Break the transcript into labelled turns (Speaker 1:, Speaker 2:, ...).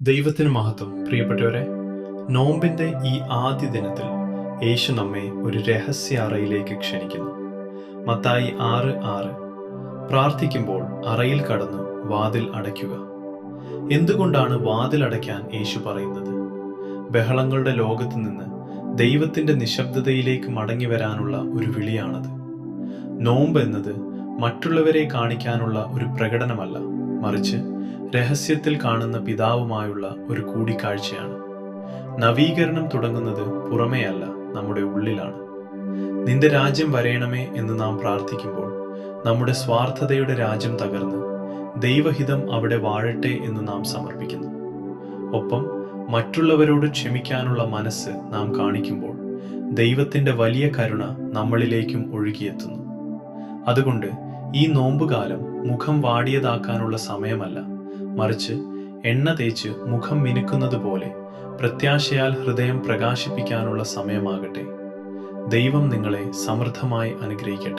Speaker 1: ദൈവത്തിന് മഹത്വം. പ്രിയപ്പെട്ടവരെ നോമ്പിന്റെ ഈ ആദ്യ ദിനത്തിൽ യേശു നമ്മെ ഒരു രഹസ്യ അറയിലേക്ക് ക്ഷണിക്കുന്നു. മത്തായി ആറ് ആറ്. പ്രാർത്ഥിക്കുമ്പോൾ അറയിൽ കടന്നു വാതിൽ അടയ്ക്കുക. എന്തുകൊണ്ടാണ് വാതിൽ അടയ്ക്കാൻ യേശു പറയുന്നത്? ബഹളങ്ങളുടെ ലോകത്ത് നിന്ന് ദൈവത്തിന്റെ നിശബ്ദതയിലേക്ക് മടങ്ങി വരാനുള്ള ഒരു വിളിയാണത്. നോമ്പ് എന്നത് മറ്റുള്ളവരെ കാണിക്കാനുള്ള ഒരു പ്രകടനമല്ല. മറിച്ച് രഹസ്യത്തിൽ കാണുന്ന പിതാവുമായുള്ള ഒരു കൂടിക്കാഴ്ചയാണ്. നവീകരണം തുടങ്ങുന്നത് പുറമേയല്ല നമ്മുടെ ഉള്ളിലാണ്. നിന്റെ രാജ്യം വരയണമേ എന്ന് നാം പ്രാർത്ഥിക്കുമ്പോൾ നമ്മുടെ സ്വാർത്ഥതയുടെ രാജ്യം തകർന്ന് ദൈവഹിതം അവിടെ വാഴട്ടെ എന്ന് നാം സമർപ്പിക്കുന്നു. ഒപ്പം മറ്റുള്ളവരോട് ക്ഷമിക്കാനുള്ള മനസ്സ് നാം കാണിക്കുമ്പോൾ ദൈവത്തിന്റെ വലിയ കരുണ നമ്മളിലേക്കും ഒഴുകിയെത്തുന്നു. അതുകൊണ്ട് ഈ നോമ്പുകാലം മുഖം വാടിയതാക്കാനുള്ള സമയമല്ല. മറിച്ച് എണ്ണ തേച്ച് മുഖം മിനുക്കുന്നത് പോലെ പ്രത്യാശയാൽ ഹൃദയം പ്രകാശിപ്പിക്കാനുള്ള സമയമാകട്ടെ. ദൈവം നിങ്ങളെ സമൃദ്ധമായി അനുഗ്രഹിക്കട്ടെ.